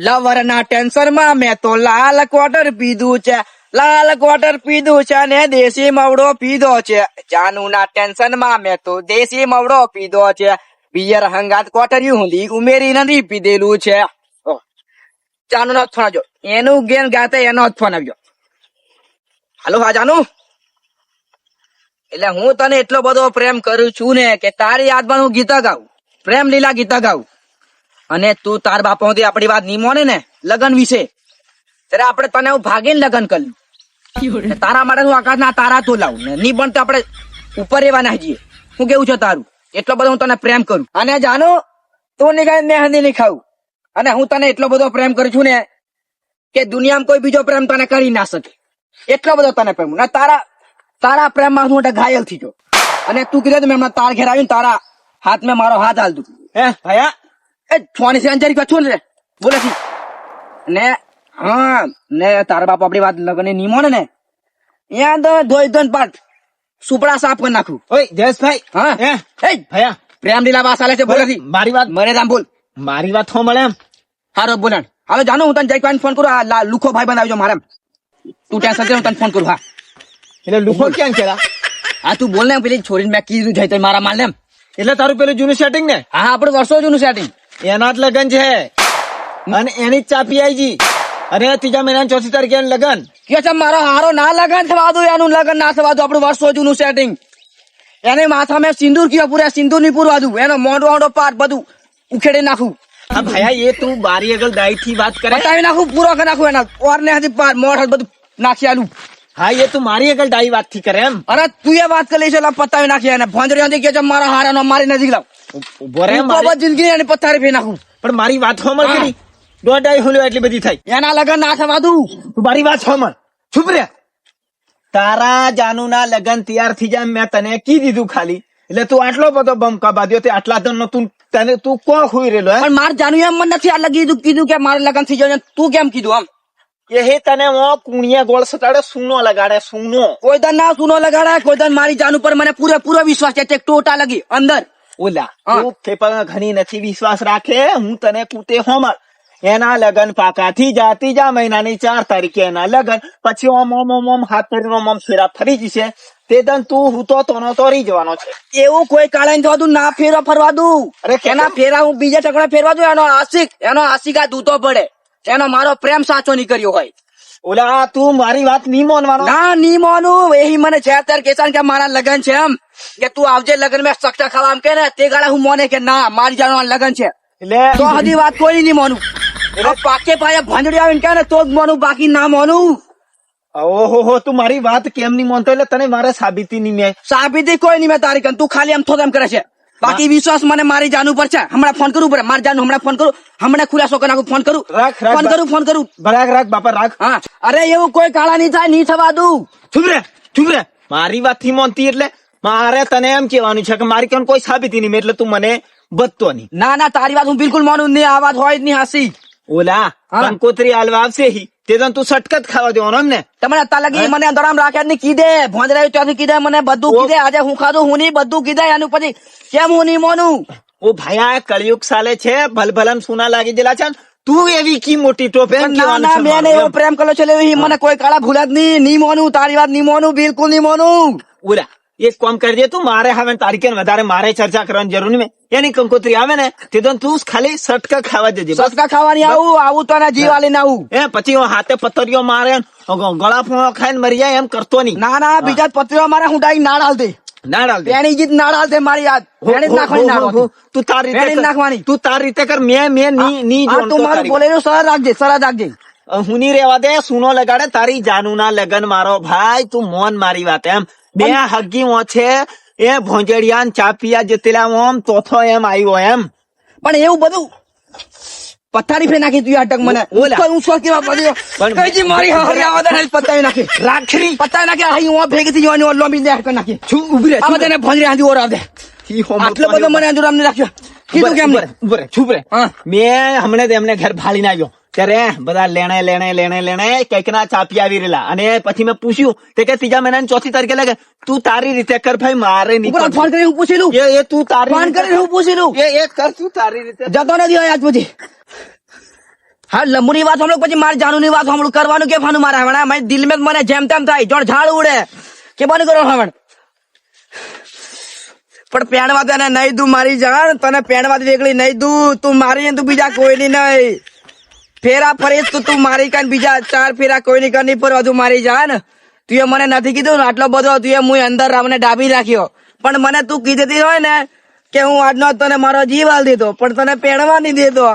Lover ના ટેન્શનમાં તો લાલ ક્વાર્ટર પીધું છે. લાલ ક્વાર્ટર પીધું છે ને દેશી મવડો પીધો છે. જાનુ ના ટેન્શનમાં તો દેશી મવડો પીધો છે. બિયર હંગાત ક્વાર્ટર્યું હુંદી ઉમેરી નથી પીધેલું છે. જાનુ નો ફોન આવજો. એનું ગેન ગાતે એનો જ ફોન આવજો. હાલો, હા, જાનુ? એટલે હું તને એટલો બધો પ્રેમ કરું છું ને કે તારી યાદમાં હું ગીતા ગાઉં. પ્રેમ લીલા ગીતા ગાઉં. અને તું તાર બાપા સુધી આપણી વાત નહીં મોને ને, લગન વિશે. ત્યારે આપણે તને હું ભાગીને લગન કર્યું ને તારા માટે હું આકાશના તારા તો લાવું. ને નહીં પણ આપણે ઉપર એવા ના જઈએ હું કેવું છે તારું? એટલો બધો હું તને પ્રેમ કરું. અને જાનો, તું નીકળે મેહંદી નહીં ખાવું અને હું તને એટલો બધો પ્રેમ કરું છું ને કે દુનિયામાં કોઈ બીજો પ્રેમ તને કરી ના શકે. એટલો બધો તને પ્રેમ. ને તારા તારા પ્રેમમાં હું ઘાયલ થઈ ગયો. અને તું કીધું મેં તાર ઘેર આવીને તારા હાથ મેં મારો હાથ હાલતું હે, ભયા? એ છોની સેન્ચરી કચ્છું ને બોલે છે. ને હા ને તારા બાપ આપણી વાત લગનની મોને ને. ત્યાં તો ધોઈ ધોઈ પાટ સુપડા સાફ કરી નાખું. ઓય જયેશભાઈ. હા. એ ભયા. પ્રેમ લીલા વાસ આલે છે બોલે મારી વાત મને તામ બોલ. મારી વાત હો મળે એમ. હારો બોલણ હવે જાનો હું તને જઈ ફોન કરું. આ લુખો ભાઈ બનાવજો મારે તું ટેન્શન છે હું તને ફોન કરું હા. એટલે લુખો ક્યાં કેરા હા તું બોલ ને પેલી છોરીને મેં કીધું જાય તો મારા માલ ને એમ. એટલે તારું પેલું જૂનું સેટિંગ ને? હા આપણે વર્ષો જૂનું સેટિંગ એના જ લગન છે. અને એની જ ચાપી આવી જી. ત્રીજા મહિના ચોથી તારીખે લગન. કે છે મારો હારો ના લગન થવા દો એનું લગન ના થવા દો આપણું વર્ષો જૂનું સેટિંગ એને માથા મેં સિંદૂર કયો પૂરા સિંદૂરની પૂરવા દઉં એનો મોઢો મોઢો પાટ બધું ઉખેડી નાખું. હા ભાઈ એ તું બારી આગળ દાઈ થી વાત કરે. નાખું પૂરો કરી નાખું એના. ઓર ને હજી મોઢ બધું નાખી આલું. હા એ તું મારી એકલ દાઈ વાતથી કરે એમ. અરે તું એ વાત કરી છે પતાવી નાખી એને. ભોંજરી આંધી કે છે હારા નો મારી નજીક લાવ. ઊભો રે મારી- જિંદગી એની પથારી ફી નાખું. પણ મારી વાત હો. મળ કરી દોઢ ડાઈ હોલ્યો એટલી બધી થઈ એના લગન ના થવા દઉં. તું મારી વાત હો મળ ચૂપ રે. તારા જાનુના લગન તૈયાર થઈ જાય મેં તને કી દીધું ખાલી. એટલે તું આટલો બધો બમકા બાંધ્યો તે આટલા દન તું તને તું કોણ હુઈ રહેલો પણ માર જાનુ એમ મને નથી આ લગી કીધું કે મારે લગન થઈ જાય તું કેમ કીધું આમ? એ તને કુણિયા ગોળ સટાડે સૂનો લગાડે સૂનો. કોઈ દર ના સુનો લગાડે કોઈ દર મારી જાન ઉપર મને પૂરેપૂરો વિશ્વાસ છે. ટોટા લગી અંદર. ઓલા ઘણી નથી વિશ્વાસ રાખે? હું તને કૂતે હોમર એના લગન પાકાથી જા મહિનાની ચાર તારીખે એના લગન. પછી ઓમ ઓમ ઓમ ઓમ હાથ કરીને ઓમ ફેરા ફરી જશે. તે દન તું હું તો તોનો તોરી જવાનો છે. એવું કોઈ કાળે જોવા દઉં ના ફેરવા ફરવા દઉં. અરે કેના ફેરા હું બીજા ટકડા ફેરવા દઉં એનો આશિક એનો આશિક આ દૂધો પડે. એનો મારો પ્રેમ સાચો નીકળ્યો કર્યો હોય. ઓલા તું મારી વાત નહીં માનવાનો? ના નહીં માનું. એ મને છે અત્યારે કેસાન કે મારા લગન છે એમ. કે તું આવજે લગન મેં સક્ષા ખાવા એમ કે ને તે ગાળા હું મોને કે ના મારી જાણવા લગન છે. એટલે તો હજી વાત કોઈ નહીં માનું. પાકે પાયા ભાંજડી આવીને કે ને તો જ માનું બાકી ના માનું. ઓહો હો તું મારી વાત કેમ નહીં માનતો? એટલે તને મારે સાબિતી નહીં મેં. સાબિતી કોઈ નહીં મેં તારી તું ખાલી એમ થોત એમ કરે છે. બાકી વિશ્વાસ મને મારી જાન ઉપર છે. હમણાં ફોન કરું પડે મારી જાન હમણાં ફોન કરું. હમણાં ખુલાસો કરી નાખું ફોન કરું. રાખ, રાખ, ફોન કરું ફોન કરું. રાખ રાખ બાપા રાખ. હા. અરે એવું કોઈ કાળા નહીં થાય નહીં થવા દઉં. ચૂપ રે ચૂપ રે. મારી વાતથી મોનતી એટલે મારે તને એમ કેવાનું છે કે મારી કેમ કોઈ સાબિતી નહીં એટલે તું મને બતતો નહીં. ના ના તારી વાત હું બિલકુલ માનું નહીં. આ વાત હોય જ નહીં હાસી. ઓલા. કંકોત્રી હાલવા આવશે હી. તે તો તું સટકત ખાવા દેવાનો એમ ને? તમને અત્યાર લગી મને અંતરામ રાખ્યા ની કીધે. ભોંજરાયું ત્યાંથી કીધે મને બધું કીધે. આજે હું ખાધું હું નહીં બધું કીધે. એનું પછી કેમ હું નહીં મોનું? ઓ ભાઈ આ કળિયુગ સાલે છે ભલભલન સુના લાગી ગયેલા છે તું એવી કી મોટી ટોપ એમ ના ના મેં એવો પ્રેમ કર્યો છે મને કોઈ કાળા ભૂલા જ નહીં નહીં મોનું તારી વાત નહીં મોનું બિલકુલ નહીં મોનું. ઓલા એક કામ કરજે તું મારે હવે તારીખે વધારે મારે ચર્ચા કરવાની જરૂર નહીં. એની કંકોત્રી આવે ને તે તો તું ખાલી સટકા ખાવા જજે સટકા ખાવાની આવું આવું તો ના જીવ આલીને આવું. એ પછી હું હાથે પથરીઓ મારે ગળા ફોણો ખાઈને મરી જાય એમ કરતો નહીં. ના ના બીજા પથરીઓ મારે હું ડાઈ નાળ હાલ દે. ના ડાલ દે. પેણી જીત નાળ હાલ દે મારી યાદ. પેણી નાખવાની નાળ. તું તાર રીતે. નાખવાની. તું તાર રીતે કર. મેં મેં ની ની તું મારું. બોલેલું સરળ રાખજે સરળ રાખજે. હું ની રેવા દે સુનો લગાડે તારી જાનુ ના લગન મારો ભાઈ તું મોન મારી વાત એમ. બે હગી છે એ ભોંજડિયા ચાપિયા જે ઓમ ચોથો એમ આવ્યો એમ. પણ એવું બધું પથારી ફે નાખી તું અટક મને. ઓલા. ઉપર ઊંચો કેવા પડ્યો પણ- કઈજી મારી હરી આવા દે પતાવી નાખી. રાખરી પતાવી નાખી અહીં હું ભેગી થઈ જવાની ઓલો મી કરી નાખી. છું ઊભી રે આ બધાને ભંજરી આંધી ઓર આવ દે. ઈ હોમ આટલો બધો મને અંજુરામ ને રાખ્યો કીધું કેમ ઉભરે, ઉભરે, મેં હમણે તેમને એમને ઘર ભાળીને આવ્યો. ત્યારે બધા લેણે લેણે લેણે લેણે કંઈક ના ચાપી આવી રહેલા. અને પછી મેં પૂછ્યું તે કે ત્રીજા મહિના ચોથી તારીખે લાગે તું તારી રીતે કર ભાઈ મારે નહીં ફોન કરી હું પૂછી લઉં. એ એ તું તારી ફોન કરી હું પૂછી લઉં. એ એ કર તું તારી રીતે. જતો નથી આજ પછી હા લંબુની વાત સાંભળો પછી મારી જાનુની વાત સાંભળું. કરવાનું કે ફાનું મારે હમણાં? મારી દિલ મેં મને જેમ તેમ થાય. જોડ ઝાડ ઉડે. કે બંધ કરો હમણાં? પણ પેણવા તને નહીં દઉં મારી જાણ. તને પેણવા વેગળી નહીં દઉં તું મારી તું બીજા કોઈની નહીં. ફેરા ફરીશ તું તું મારી કાન બીજા ચાર ફેરા કોઈની કર નહીં પર તું મારી જાણ તું મને નથી કીધું ને, આટલો બધો તું હું અંદર રામને ડાબી રાખ્યો. પણ મને તું કીધેતી હોય ને કે હું આજનો તને મારો જીવ હાલ દીધો, પણ તને પેણવા નહીં દેતો.